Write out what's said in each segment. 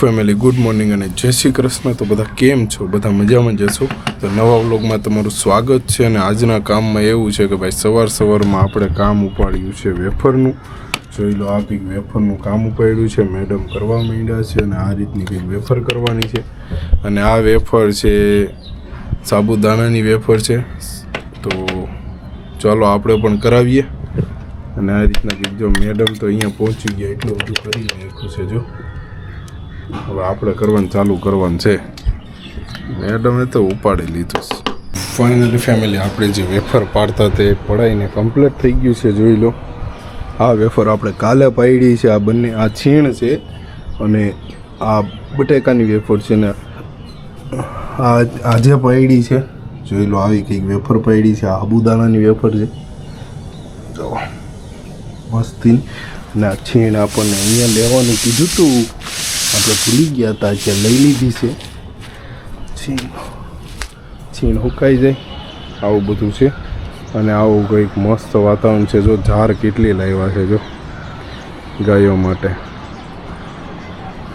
Family good morning અને જય શ્રી કૃષ્ણ. તો બધા કેમ છો? બધા મજામાં જશો તો નવા વ્લોગમાં તમારું સ્વાગત છે અને આજના કામમાં એવું છે કે ભાઈ સવાર સવારમાં આપણે કામ ઉપાડ્યું છે વેફરનું. જોઈ લો આ કંઈક વેફરનું કામ ઉપાડ્યું છે. મેડમ કરવા માંડ્યા છે અને આ રીતની કંઈક વેફર કરવાની છે. અને આ વેફર છે, સાબુદાણાની વેફર છે. તો ચાલો આપણે પણ કરાવીએ. અને આ રીતના કંઈક જો મેડમ તો અહીંયા પહોંચી ગયા. એટલું બધું કરી નાખ્યું છે જો. હવે આપણે કરવાનું ચાલુ કરવાનું છે. મેડમે તો ઉપાડી લીધું છે. ફાઇનલી ફેમિલી આપણે જે વેફર પાડતા તે પડાઈને કમ્પ્લીટ થઈ ગયું છે, જોઈ લો. આ વેફર આપણે કાલે પાડી છે, આ બંને, આ છીણ છે અને આ બટેકાની વેફર છે ને આ આજે પાડી છે. જોઈ લો આવી કંઈક વેફર પાડી છે, આ સાબુદાણાની વેફર છે. મસ્તી ને આ છીણ આપણને અહીંયા લેવાનું કીધું હતું આપણે ભૂલી ગયા હતા કે લઈ લીધી છે. છીણ. છીણ હુકાઈ જાય. આવું બધું છે. અને આવું કંઈક મસ્ત વાતાવરણ છે. જો ઝાર કેટલી લાવ્યા છે જો. ગાયો માટે.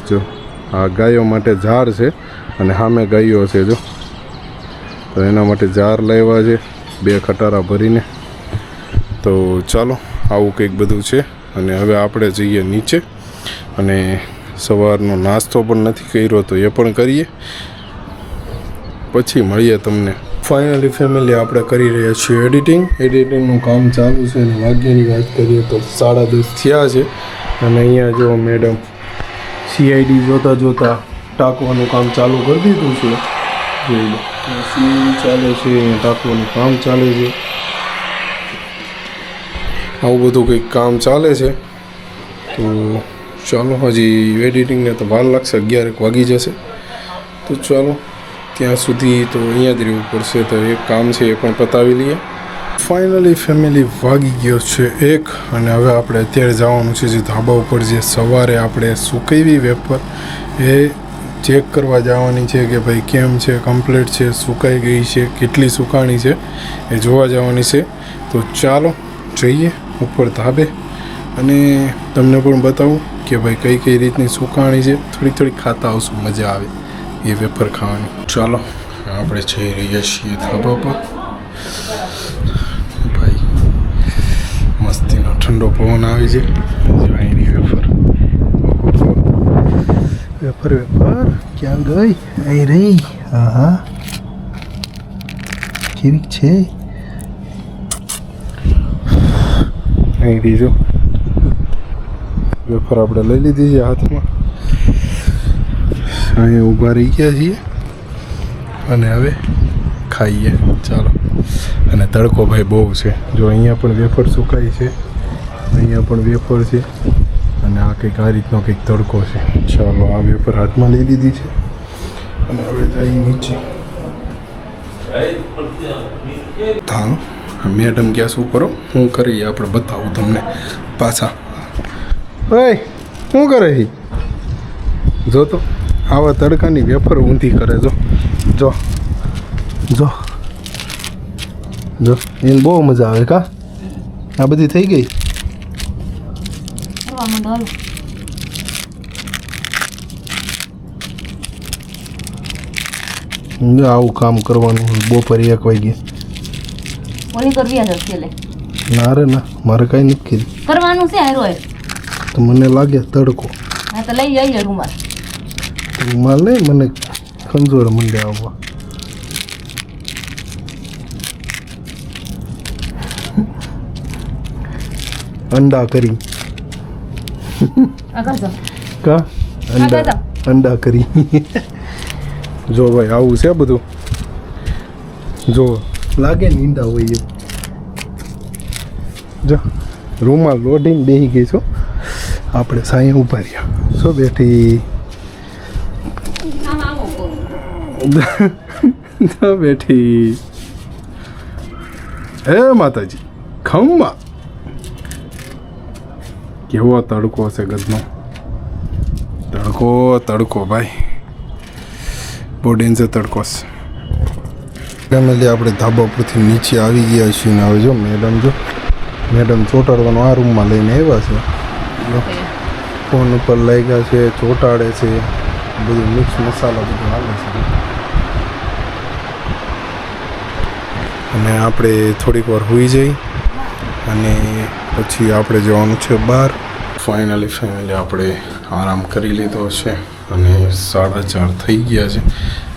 જો આ ગાયો માટે ઝાર છે અને સામે ગાયો છે જો. તો એના માટે ઝાર લાવ્યા છે બે ખટારા ભરીને. તો ચાલો આવું કંઈક બધું છે. અને હવે આપણે જઈએ નીચે. અને સવારનો નાસ્તો પણ નથી કર્યો તો એ પણ કરીએ. પછી મળીએ તમને. ફાઇનલી ફેમિલી આપણે કરી રહ્યા છીએ એડિટિંગ એડિટિંગનું કામ ચાલુ છે અને વાગ્યાની વાત કરીએ તો સાડા દસ થયા છે. અને અહીંયા જો મેડમ સીઆઈડી જોતાં જોતાં ટાંકવાનું કામ ચાલુ કરી દીધું છે. જોઈ ચાલે છે, અહીંયા ટાંકવાનું કામ ચાલે છે. આવું બધું કંઈક કામ ચાલે છે. તો ચાલો, હજી એડિટિંગને તો વાર લાગશે, અગિયારેક વાગી જશે. તો ચાલો, ત્યાં સુધી તો અહીંયા જ રહેવું પડશે. તો એક કામ છે, એ પણ પતાવી લઈએ. ફાઇનલી ફેમિલી વાગી ગયો છે એક, અને હવે આપણે અત્યારે જવાનું છે જે ધાબા ઉપર જે સવારે આપણે સુકાવી વેપર એ ચેક કરવા જવાની છે કે ભાઈ કેમ છે કમ્પ્લીટ છે, સુકાઈ ગઈ છે, કેટલી સુકાણી છે, એ જોવા જવાની છે. તો ચાલો, જઈએ ઉપર ધાબે. અને તમને પણ બતાવું કે ભાઈ કઈ કઈ રીતની સુકાણી છે? થોડી થોડી ખાતા આવશું, મજા આવે એ વેફર ખાવાની. ચાલો, આપણે જઈ રહ્યા છીએ ધાબા પર. ભાઈ, મસ્તીનો ઠંડો પવન આવે છે. અહીંની વેફર. Wafer wafer. ક્યાં ગઈ? અહીં રહી. હા હા કેવી છે? અહીં રીજો વેફર આપણે લઈ લીધી છે હાથમાં. અહીંયા ઊભા રહી ગયા છીએ. અને હવે ખાઈએ. ચાલો. અને તડકો ભાઈ બહુ છે. જો અહીંયા પણ વેફર સુકાય છે. અહીંયા પણ વેફર છે. અને આ કંઈક આ રીતનો કંઈક તડકો છે. ચાલો, આ વેફર હાથમાં લઈ લીધી છે. અને હવે જઈ નીચે. હા મેડમ ગેસ કરો હું કરી, આપણે બતાવું તમને પાછા. ઓય શું કરે છે જો તો આવા તડકાની વેફર ઊંધી કરે જો. જો. જો. જો. એને બહુ મજા આવે કા? આ બધી થઈ ગઈ? આવું કામ કરવાનું બપોરે એક વાગે. ના રે ના. મારે કાંઈ નથી કરવાનું છે હારો. તો મને લાગે તડકો. હા તો લઈ આવીએ રૂમાલ. રૂમાલ નહીં મને ખંજોર મંડે આવવા. અંડા કરી. કા? અંડા. અંડા કરી. જો ભાઈ આવું છે બધું? જો. લાગે ને ઈંડા હોય એવું જો રૂમાલ લોઢીને બેસી ગઈ છો. આપણે સાંઈ ઊભા રહ્યા. શું બેઠી બેઠી હે માતાજી, ખમ્મા. કેવો તડકો છે ગદનો તડકો તડકો ભાઈ. બહુ ડેન્જર તડકો છે. ફેમિલી આપણે ધાબા પરથી નીચે આવી ગયા છીએ ને હવે જો મેડમ જો. મેડમ ચોટાડવાનો આ રૂમમાં લઈને આવ્યા છે. ફોન ઉપર લાગ્યા છે, ચોટાડે છે. બધું મિક્સ મસાલા બધું આવે છે. અને આપણે થોડીક વાર હોઈ જઈ અને પછી આપણે જવાનું છે બહાર. ફાઇનલી ફેમિલી આપણે આરામ કરી લીધો છે અને સાડા ચાર થઈ ગયા છે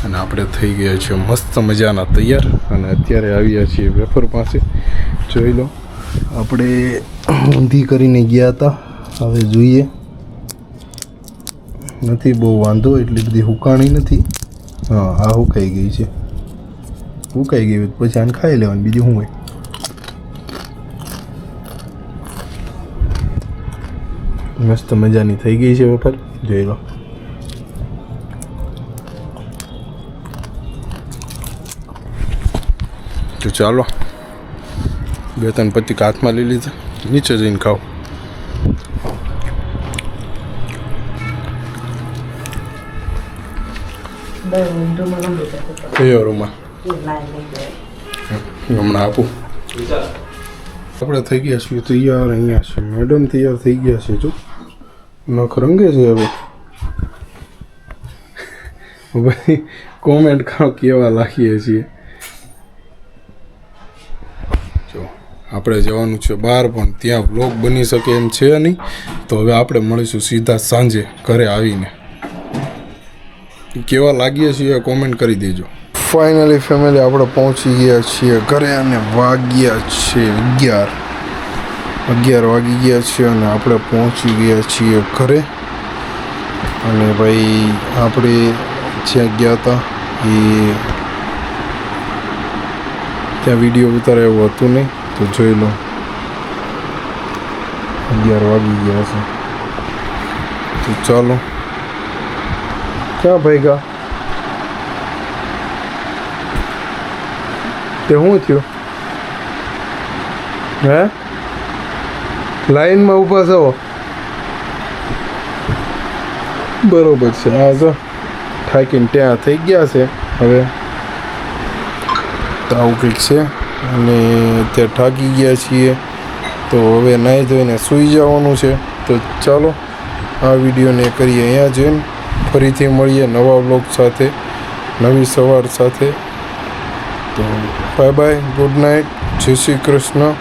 અને આપણે થઈ ગયા છીએ મસ્ત મજાના તૈયાર અને અત્યારે આવ્યા છીએ વેફર પાસે. જોઈ લો, આપણે ઊંધી કરીને ગયા હતા. હવે જોઈએ. નથી, બહુ વાંધો, એટલી બધી હુકાણી નથી. હા, આ હુકાઈ ગઈ છે. હુકાઈ ગઈ પછી આને ખાઈ લેવાનું, બીજું શું હોય? મસ્ત મજાની થઈ ગઈ છે વેફર જોઈ લો. તો ચાલો. બે ત્રણ પતિક હાથમાં લઈ લીધા. નીચે જઈને ખાઓ. કયો રૂમમાં હમણાં આપું આપણે થઈ ગયા છીએ તૈયાર અહીંયા છે મેડમ તૈયાર થઈ ગયા છે જો નખ રંગે છે હવે ભાઈ કોમેન્ટ ખાઓ કેવા લાગીએ છીએ જો આપણે જવાનું છે બહાર પણ ત્યાં વ્લોગ બની શકે એમ છે નહીં તો હવે આપણે મળીશું સીધા સાંજે ઘરે આવીને કેવા લાગીએ છીએ કોમેન્ટ કરી દેજો. ફાઇનલી ફેમિલી આપણે પહોંચી ગયા છીએ ઘરે અને વાગ્યા છે અગિયાર. અગિયાર વાગી ગયા છે અને આપણે પહોંચી ગયા છીએ ઘરે. અને ભાઈ, આપણે જ્યાં ગયા હતા એ ત્યાં વીડિયો ઉતારે એવું હતું નહીં, તો જોઈ લો. અગિયાર વાગી ગયા છે. તો ચાલો. ક્યાં ભાઈ તે શું થયું? હે? લાઈનમાં ઊભા છો? બરોબર છે. હા જો, થાકીને ત્યાં થઈ ગયા છે. હવે તો આવું કંઈક છે. અને ત્યાં થાકી ગયા છીએ. તો હવે નાહી ધોઈને સૂઈ જવાનું છે. તો ચાલો, આ વિડીયોને કરીએ અહીંયા જઈને ફરીથી મળીએ નવા બ્લોગ સાથે, નવી સવાર સાથે. તો બાય બાય ગુડ નાઇટ જય શ્રી કૃષ્ણ.